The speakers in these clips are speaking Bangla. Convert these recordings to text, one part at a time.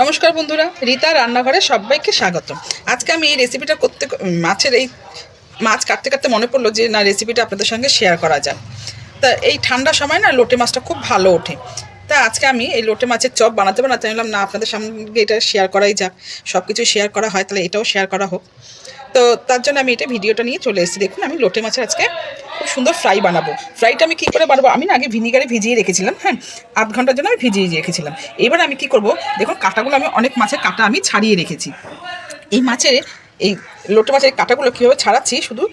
নমস্কার বন্ধুরা, রীতা রান্নাঘরে সবাইকে স্বাগত আজকে আমি এই রেসিপিটা করতে মাছের এই মাছ কাটতে কাটতে মনে পড়ল যে, না রেসিপিটা আপনাদের সঙ্গে শেয়ার করা যায় তা এই ঠান্ডার সময় না, লোটে মাছটা খুব ভালো ওঠে। তা আজকে আমি এই লোটে মাছের চপ বানাতে বানাতে নিলাম না, আপনাদের সঙ্গে এটা শেয়ার করাই যাক। সব কিছু শেয়ার করা হয়, তাহলে এটাও শেয়ার করা হোক। তো তার জন্য আমি এটা ভিডিওটা নিয়ে চলে এসেছি। দেখুন, আমি লোটে মাছের আজকে খুব সুন্দর ফ্রাই বানাবো। ফ্রাইটা আমি কী করে বানাবো? আমি না আগে ভিনিগারে ভিজিয়ে রেখেছিলাম হ্যাঁ আধ ঘণ্টার জন্য আমি ভিজিয়ে রেখেছিলাম। এবার আমি কি করব? দেখুন, কাঁটাগুলো আমি অনেক মাছের কাঁটা আমি ছাড়িয়ে রেখেছি। এই মাছের, এই লোটে মাছের কাঁটাগুলো কীভাবে ছাড়াচ্ছি? শুধু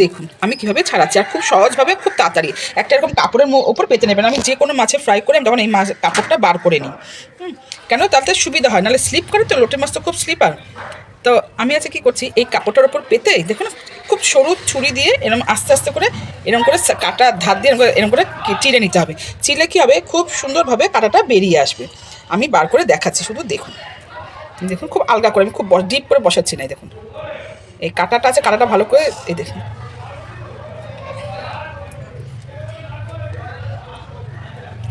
দেখুন, আমি কীভাবে ছাড়াচ্ছি। আর খুব সহজভাবে, খুব তাড়াতাড়ি। একটা এরকম কাপড়ের ওপর পেতে নেবেন। আমি যে কোনো মাছে ফ্রাই করে আমি তখন এই মাছ কাপড়টা বার করে নিই। কেন? তাতে সুবিধা হয়। নাহলে স্লিপ করে তো, লোটে মাছ তো খুব স্লিপার তো আমি আজকে কী করছি? এই কাপড়টার ওপর পেতে, দেখুন খুব সরু ছুরি দিয়ে এরকম আস্তে আস্তে করে এরকম করে কাটা ধার দিয়ে এরকম এরকম করে চিড়ে নিতে হবে। চিড়লে কী হবে? খুব সুন্দরভাবে কাটাটা বেরিয়ে আসবে। আমি বার করে দেখাচ্ছি, শুধু দেখুন। দেখুন, খুব আলগা করে, আমি খুব ডিপ করে বসাচ্ছি না দেখুন। এই কাটাটা আছে, কাটাটা ভালো করে এই দেখুন।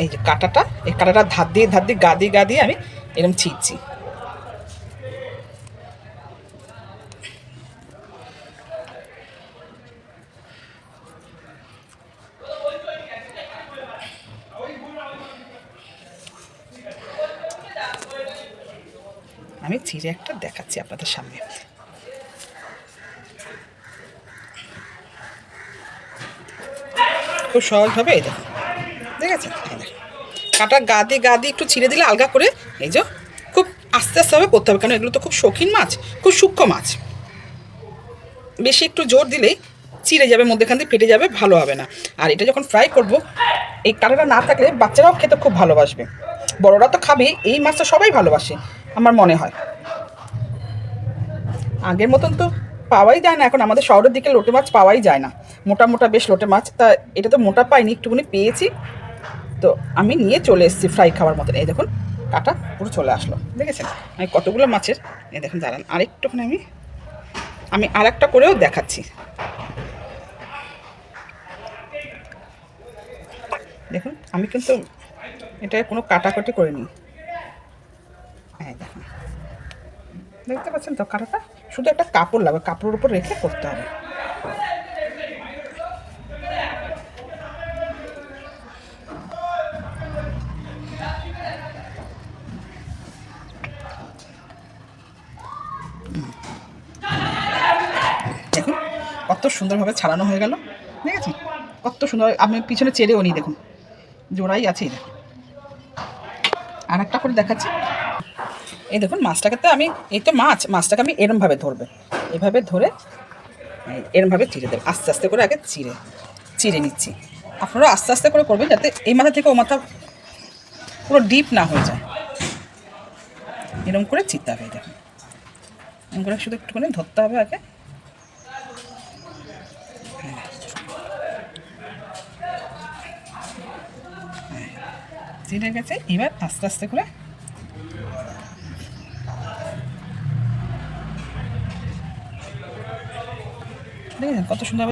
এই যে কাটাটা, এই কাটাটা ধার দিয়ে ধার দিয়ে, গা দিয়ে গা দিয়ে আমি এরকম ছিঁড়ছি আমি ছিঁড়ে একটা দেখাচ্ছি আপনাদের সামনে। খুব সহজভাবে এই দেখেছেন এই দেখুন। কাটা গা দিয়ে গা দিয়ে একটু ছিঁড়ে দিলে আলগা করে এই যে খুব আস্তে আস্তেভাবে করতে হবে, কারণ এগুলো তো খুব শৌখিন মাছ, খুব সূক্ষ্ম মাছ। বেশি একটু জোর দিলেই চিড়ে যাবে, মধ্যেখান দিয়ে ফেটে যাবে, ভালো হবে না। আর এটা যখন ফ্রাই করব, এই কাটাটা না থাকলে বাচ্চারাও খেতে খুব ভালোবাসবে। বড়রা তো খাবে, এই মাছটা সবাই ভালোবাসে, আমার মনে হয়। আগের মতন তো পাওয়াই যায় না, এখন আমাদের শহরের দিকে লোটে মাছ পাওয়াই যায় না। মোটা মোটা বেশ লোটে মাছ, তা এটা তো মোটা পাইনি, একটুখানি পেয়েছি। তো আমি নিয়ে চলে এসেছি ফ্রাই খাওয়ার মতন। এই দেখুন, কাটা পুরো চলে আসলো, দেখেছেন? আমি কতগুলো মাছের, এই দেখুন, দাঁড়ান, আরেকটুখানি আমি আমি আর একটা করেও দেখাচ্ছি। দেখুন, আমি কিন্তু এটা কোনো কাটাকাটি করিনি হ্যাঁ দেখুন দেখতে পাচ্ছেন তো কাটাটা শুধু একটা কাপড় লাগবে, কাপড়ের উপর রেখে করতে হবে। দেখুন, কত সুন্দরভাবে ছাড়ানো হয়ে গেল। ঠিক আছে? কত সুন্দর, আমি পিছনে চেড়েও নি দেখুন। জোড়াই আছে আর একটা করে দেখাচ্ছি। এই দেখুন, মাছটাকে তো আমি, এই তো মাছ, মাছটাকে আমি এরমভাবে ধরবে। এভাবে ধরে এরমভাবে চিড়ে দেবে। আস্তে আস্তে করে আগে চিড়ে চিড়ে নিচ্ছি। আপনারা আস্তে আস্তে করে করবেন যাতে এই মাথা থেকে ও মাথা পুরো ডিপ না হয়ে যায়। এরম করে চিরতে হবে দেখুন। এরকম করে শুধু একটুখানি ধরতে হবে আগে। চিড়ে গেছে, এবার আস্তে আস্তে করে দেখেছেন কত সুন্দর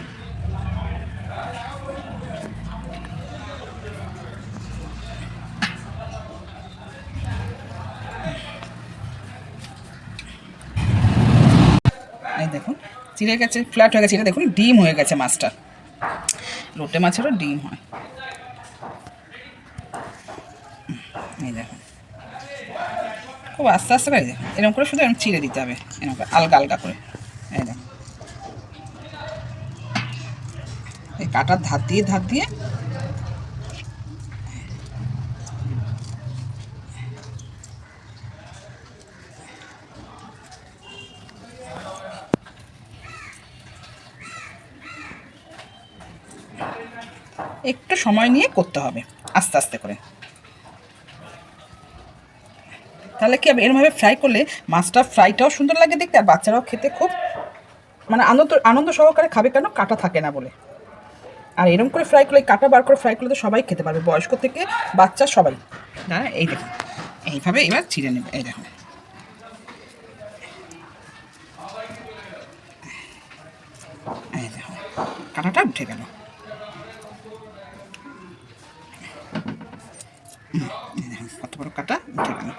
দেখুন, চিড়ে গেছে ফ্ল্যাট হয়ে গেছে, এটা দেখুন, ডিম হয়ে গেছে মাছটা। লোটে মাছেরও ডিম হয়। এই দেখুন। খুব আস্তে আস্তে করে, এরকম করে শুধু এরকম চিড়ে দিতে হবে, এরকম আলগা আলগা করে এই দেখুন এই কাটার ধার দিয়ে ধার দিয়ে। একটু সময় নিয়ে করতে হবে, আস্তে আস্তে করে। তাহলে কি হবে এরমভাবে ফ্রাই করলে মাছটা ফ্রাইটাও সুন্দর লাগে দেখতে, আর বাচ্চারাও খেতে খুব মানে আনন্দ আনন্দ সহকারে খাবে কেন? কাটা থাকে না বলে। আর এরকম করে ফ্রাই করলে কাটা বার করে ফ্রাই করলে তো সবাই খেতে পারবে, বয়স্ক থেকে বাচ্চা সবাই। হ্যাঁ এই দেখুন, এইভাবে এবার ছিঁড়ে নেবে, এই দেখো এই দেখুন, কাটাটা উঠে গেল। কত বড় কাটা, উঠে গেল।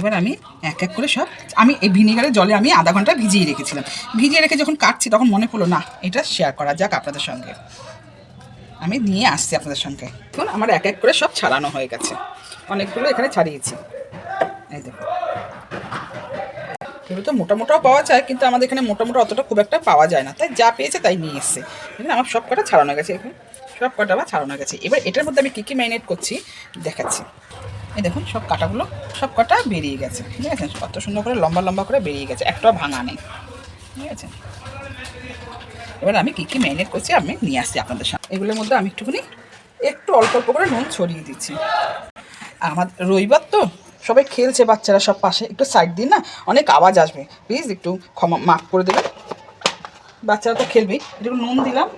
এবার আমি এক এক করে সব, আমি এই ভিনিগারের জলে আমি আধা ঘণ্টা ভিজিয়ে রেখেছিলাম। ভিজিয়ে রেখে যখন কাটছি তখন মনে পড়ল, না, এটা শেয়ার করা যাক আপনাদের সঙ্গে। আমি নিয়ে আসছি আপনাদের সঙ্গে। এখন আমার এক এক করে সব ছাড়ানো হয়ে গেছে। অনেকগুলো এখানে ছাড়িয়েছি। এই দেখো। এগুলো তো মোটা মোটাও পাওয়া যায়, কিন্তু আমাদের এখানে মোটা মোটা অতটা খুব একটা পাওয়া যায় না। তাই যা পেয়েছে তাই নিয়ে এসছে। আমার সব কটা ছাড়ানো গেছে। এখানে সব কটা আমার ছাড়ানো গেছে। এবার এটার মধ্যে আমি কী কী ম্যারিনেট করছি, দেখাচ্ছি। এই দেখুন, সব কাটাগুলো, সব কটা বেরিয়ে গেছে, ঠিক আছে? কত সুন্দর করে, লম্বা লম্বা করে বেরিয়ে গেছে, একটা ভাঙা নেই, ঠিক আছে? এবার আমি কী কী ম্যারিনেট করছি, আমি নিয়ে আসছি আপনাদের সামনে। এগুলোর মধ্যে আমি একটুখানি, একটু অল্প অল্প করে নুন ছড়িয়ে দিচ্ছি। আমার রবিবার তো, সবাই খেলছে, বাচ্চারা সব পাশে, একটু সাইড দিন না, অনেক আওয়াজ আসবে। প্লিজ একটু ক্ষমা, মাফ করে দেবেন। বাচ্চারা তো খেলবেই, একটু নুন দিলাম।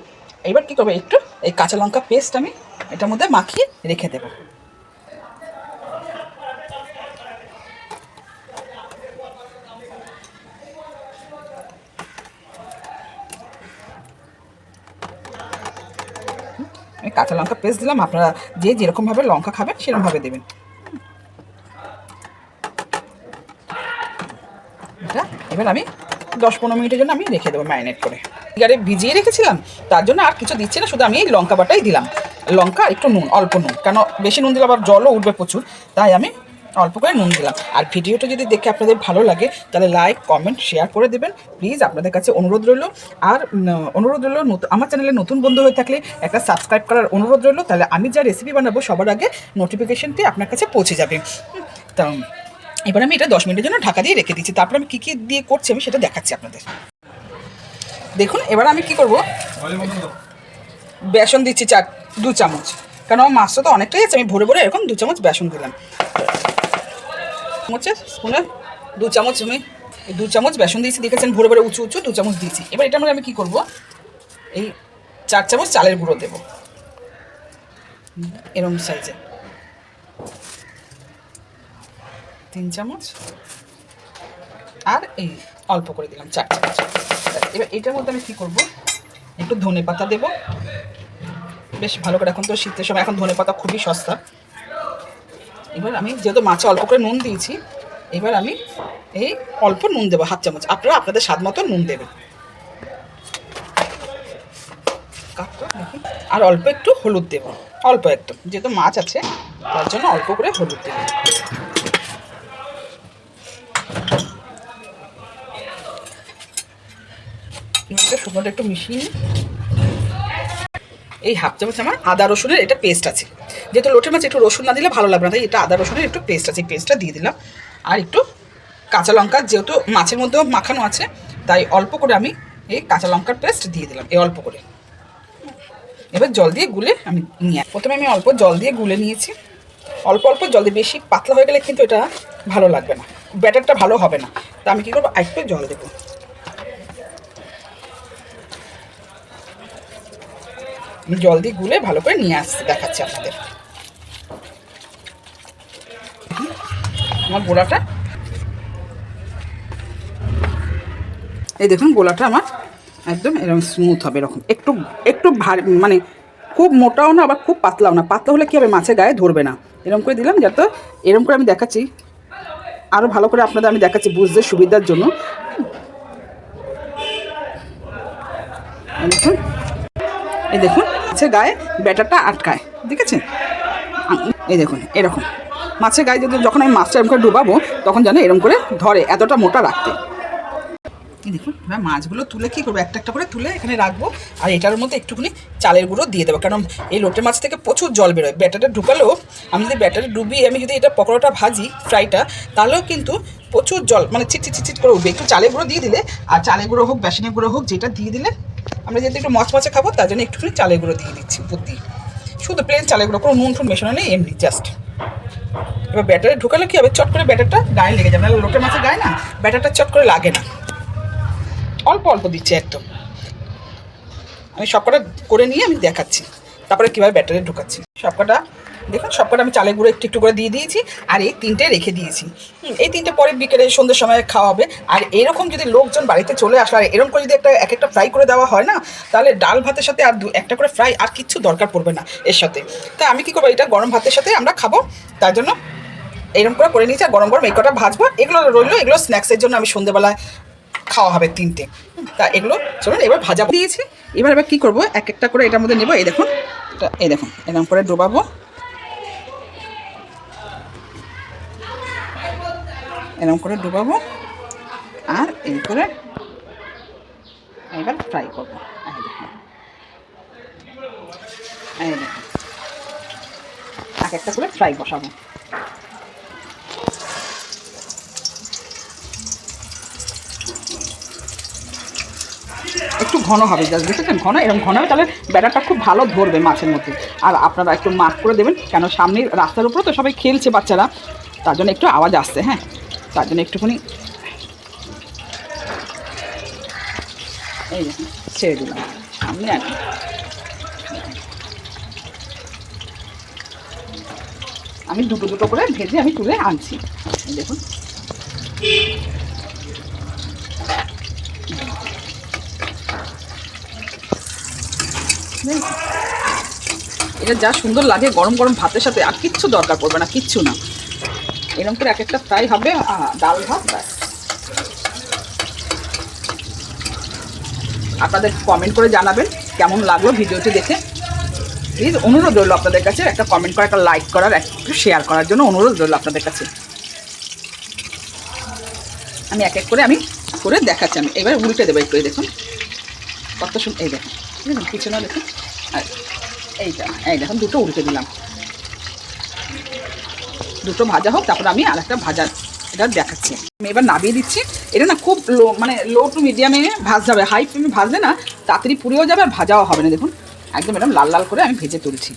এবার কী করবে, একটু এই কাঁচা লঙ্কা পেস্ট আমি, এটার মধ্যে মাখিয়ে রেখে দেবো। কাঁচা লঙ্কা পেস্ট দিলাম, আপনারা যে যেরকমভাবে লঙ্কা খাবেন সেরকমভাবে দেবেন। এটা এবার আমি দশ পনেরো মিনিটের জন্য আমি রেখে দেবো ম্যারিনেট করে। এবারে ভিজিয়ে রেখেছিলাম, তার জন্য আর কিছু দিচ্ছি না, শুধু আমি এই লঙ্কা বাটাই দিলাম। লঙ্কা একটু নুন, অল্প নুন, কেন বেশি নুন দিলে আবার জলও উঠবে প্রচুর, তাই আমি অল্প করে নুন দিলাম। আর ভিডিওটা যদি দেখে আপনাদের ভালো লাগে, তাহলে লাইক কমেন্ট শেয়ার করে দেবেন। প্লিজ আপনাদের কাছে অনুরোধ রইল। আর অনুরোধ রইল আমার চ্যানেলে নতুন বন্ধু হয়ে থাকলে একটা সাবস্ক্রাইব করার অনুরোধ রইল, তাহলে আমি যা রেসিপি বানাবো, সবার আগে নোটিফিকেশনটি আপনার কাছে পৌঁছে যাবে। তা, এবার আমি এটা দশ মিনিটের জন্য ঢাকা দিয়ে রেখে দিচ্ছি। তারপর আমি কী কী দিয়ে করছি আমি সেটা দেখাচ্ছি আপনাদের। দেখুন, এবার আমি কি করব? বেসন দিচ্ছি চার, দু চামচ। কারণ আমার মাছটা তো অনেকটাই আছে, আমি ভরে ভরে এরকম দু চামচ বেসন দিলাম। চামচে স্পুনে দু চামচ আমি দু চামচ বেসন দিয়েছি, দেখেছেন ভরে ভরে উঁচু উঁচু দু চামচ দিয়েছি। এবার এটা মানে আমি কি করব? এই চার চামচ চালের গুঁড়ো দেবো। এরম সাইজে তিন চামচ। আর এই অল্প করে দিলাম, চার চামচ। এবার এটার মধ্যে আমি কী করব? একটু ধনে পাতা দেবো। বেশ ভালো করে, এখন তো শীতের সময়, এখন ধনে পাতা খুবই সস্তা। এবার আমি যেহেতু মাছে অল্প করে নুন দিয়েছি, এবার আমি এই অল্প নুন দেবো, হাফ চামচ। আপনারা আপনাদের স্বাদ মতো নুন দেবেন। আর অল্প একটু হলুদ দেবো, অল্প একদম যেহেতু মাছ আছে, তার জন্য অল্প করে হলুদ দেবো। শুকনোটা একটু মিশিয়ে এই হাফ চামচ আমার আদা রসুনের এটা পেস্ট আছে। যেহেতু লোটে মাছ একটু রসুন না দিলে ভালো লাগবে না, তাই এটা আদা রসুনের একটু পেস্ট আছে পেস্টটা দিয়ে দিলাম। আর একটু কাঁচা লঙ্কা, যেহেতু মাছের মধ্যেও মাখানো আছে, তাই অল্প করে আমি এই কাঁচা লঙ্কার পেস্ট দিয়ে দিলাম, এই অল্প করে। এবার জল দিয়ে গুলে আমি নিয়ে প্রথমে আমি অল্প জল দিয়ে গুলে নিয়েছি। অল্প অল্প জল দিয়ে, বেশি পাতলা হয়ে গেলে কিন্তু এটা ভালো লাগবে না, ব্যাটারটা ভালো হবে না। তা আমি কী করব? একটু জল দেবো। আমি জল দিয়ে গুলে ভালো করে নিয়ে আসছি দেখাচ্ছি আপনাদের। আমার গোলাটা। এই দেখুন, গোলাটা আমার একদম এরকম স্মুথ হবে এরকম। একটু একটু ভারী মানে খুব মোটাও না, আবার খুব পাতলাও না। পাতলা হলে কী হবে? মাছের গায়ে ধরবে না। এরকম করে দিলাম যাতে এরকম করে আমি দেখাচ্ছি। আরও ভালো করে আপনাদের আমি দেখাচ্ছি বুঝতে সুবিধার জন্য। দেখুন। এই দেখুন মাছের গায়ে ব্যাটারটা আটকায়, ঠিক আছে? এই দেখুন, এরকম। মাছের গায়ে যদি যখন আমি মাছটা এরকম করে ডুবাবো, তখন যেন এরকম করে ধরে, এতটা মোটা রাখতে। এই দেখুন, এবার মাছগুলো তুলে কী করব? একটা একটা করে তুলে এখানে রাখব, আর এটার মধ্যে একটুখানি চালের গুঁড়ো দিয়ে দেবো। কারণ এই লোটে মাছ থেকে প্রচুর জল বেরোয়। ব্যাটারটা ঢুকালেও আমি যদি ব্যাটারে ডুবিয়ে আমি যদি এটা পকোড়াটা ভাজি, ফ্রাইটা, তাহলেও কিন্তু প্রচুর জল মানে চিটচিট চিটচিট করে উঠবে। একটু চালের গুঁড়ো দিয়ে দিলে, আর চালের গুঁড়ো হোক, বেসনের গুঁড়ো হোক, যেটা দিয়ে দিলে আমরা যেহেতু একটু মচমচে খাব, তার জন্য একটুখানি চালের গুঁড়ো দিয়ে দিচ্ছি, বুদ্ধি। শুধু প্লেন চালের গুঁড়ো, কোনো নুন ফুন মেশানো নেই, এমনি জাস্ট এবার ব্যাটারে ঢুকালে কী হবে? চট করে ব্যাটারটা গায়ে লেগে যাবে। নাহলে লোটের মাছের গায়ে না, ব্যাটারটা চট করে লাগে না। অল্প অল্প দিচ্ছে একদম। আমি সবকটা করে নিয়ে আমি দেখাচ্ছি। তারপরে কীভাবে ব্যাটারে ঢুকাচ্ছি। সবকটা দেখুন, সবকটা আমি চালের গুঁড়ো একটু একটু করে দিয়ে দিয়েছি আর এই তিনটে রেখে দিয়েছি। এই তিনটে পরে বিকেলে সন্ধ্যের সময় খাওয়া হবে। আর এরকম যদি লোকজন বাড়িতে চলে আসে, আর এরকম করে যদি একটা, এক একটা ফ্রাই করে দেওয়া হয় না, তাহলে ডাল ভাতের সাথে আর দু, একটা করে ফ্রাই আর কিচ্ছু দরকার পড়বে না এর সাথে। তা আমি কী করব, এটা গরম ভাতের সাথে আমরা খাব। তার জন্য এরকম করে করে নিয়েছি, আর গরম গরম এই কটা ভাজবো। এগুলো রইল, এগুলো স্ন্যাক্সের জন্য আমি সন্ধ্যেবেলায় খাওয়া হবে তিনটে। তা এগুলো চলুন, এবার ভাজা দিয়েছি। এবার এবার কী করব, এক একটা করে এটার মধ্যে নেব। এই দেখুন এই দেখুন, এরকম করে ডোবাবো। এরকম করে ডুবাবো আর এই করে এবার ফ্রাই করব। এক একটা করে ফ্রাই বসাবো। একটু ঘন হবে, জাস্ট দেখেছেন? ঘন এরকম ঘন হবে, তাহলে ব্যাটারটা খুব ভালো ধরবে মাছের মধ্যে। আর আপনারা একটু মার্ক করে দেবেন, কেন সামনে রাস্তার উপরে তো সবাই খেলছে বাচ্চারা, তার জন্য একটু আওয়াজ আসছে হ্যাঁ? তার জন্য একটুখানি এই ছেড়ে দিলাম। সামনে আর আমি দুটো দুটো করে ভেজে আমি তুলে আনছি। দেখুন। এটা যা সুন্দর লাগে গরম গরম ভাতের সাথে, আর কিচ্ছু দরকার পড়বে না, কিচ্ছু না। এরকম করে এক একটা ফ্রাই হবে ডাল ভাত আপনাদের কমেন্ট করে জানাবেন কেমন লাগল ভিডিওটি দেখে। প্লিজ অনুরোধ রইল আপনাদের কাছে একটা কমেন্ট করে, একটা লাইক করার, একটু শেয়ার করার জন্য অনুরোধ রইল আপনাদের কাছে। আমি এক এক করে আমি করে দেখাচ্ছি আমি। এবার উল্টে দেবো একটু দেখুন। কত সুন্দর এই দেখুন। দেখুন পিছনে দেখুন। আর এইটা, এই দেখুন, দুটো উল্টে দিলাম। দুটো ভাজা হোক, তারপর আমি আর একটা ভাজা এটা দেখাচ্ছি। আমি এবার নামিয়ে দিচ্ছি। এটা না খুব লো মানে লো টু মিডিয়ামে ভাজতে হবে হাই ফ্লেমে ভাজলে না তাড়াতাড়ি পুড়েও যাবে আর ভাজাও হবে না। দেখুন, একদম এরকম লাল লাল করে আমি ভেজে তুলছি।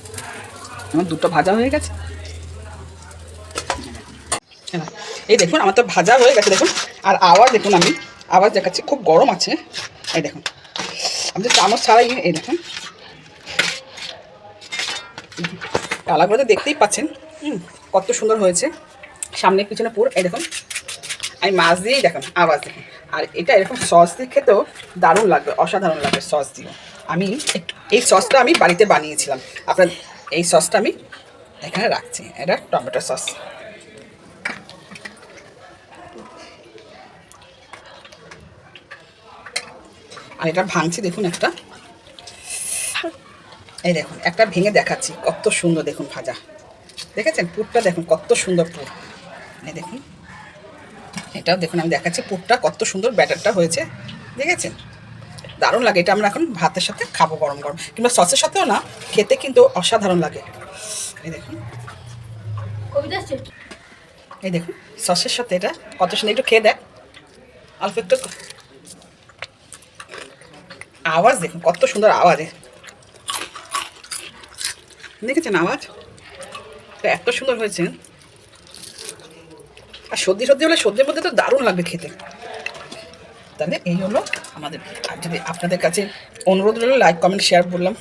আমার দুটো ভাজা হয়ে গেছে। এই দেখুন, আমার তো ভাজা হয়ে গেছে, দেখুন। আর আওয়াজ দেখুন আমি, আওয়াজ দেখাচ্ছি, খুব গরম আছে। এই দেখুন, আমি তো চামচ ছাড়াই এই দেখুন। কালাগুলো তো দেখতেই পাচ্ছেন। কত সুন্দর হয়েছে। সামনে পিছনে পুরো দেখুন। আমি মাছ দিয়েই দেখুন আওয়াজ দেখুন। আর এটা এরকম সস দিয়ে খেতেও দারুণ লাগবে, অসাধারণ লাগবে সস দিয়ে আমি এই সসটা আমি বাড়িতে বানিয়েছিলাম। আপনার এই সসটা আমি এখানে রাখছি, এটা টমেটো সস। আর এটা ভাঙছি, দেখুন একটা। এই দেখুন, একটা ভেঙে দেখাচ্ছি, কত সুন্দর দেখুন ভাজা। দেখেছেন? পুরটা দেখুন কত সুন্দর পুর। এই দেখুন। এটাও দেখুন আমি দেখাচ্ছি পুরটা কত সুন্দর ব্যাটারটা হয়েছে। দেখেছেন? দারুণ লাগে এটা আমরা এখন ভাতের সাথে খাব গরম গরম। কিংবা সসের সাথেও না খেতে কিন্তু অসাধারণ লাগে। এই দেখুন। এই দেখুন সসের সাথে এটা কত সুন্দর একটু খেয়ে দেখ। অল্প একটু আওয়াজ দেখুন কত সুন্দর আওয়াজ। দেখেছেন আওয়াজ? এত সুন্দর হয়েছে। আর সর্দি সর্দি হলে সর্দির মধ্যে তো দারুণ লাগবে খেতে। তাহলে এই হলো আমাদের আর যদি আপনাদের কাছে অনুরোধ রইল লাইক কমেন্ট শেয়ার করলাম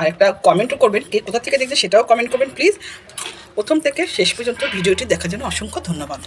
আর একটা কমেন্টও করবেন, কে কোথা থেকে দেখছে সেটাও কমেন্ট করবেন প্লিজ প্রথম থেকে শেষ পর্যন্ত ভিডিওটি দেখার জন্য অসংখ্য ধন্যবাদ।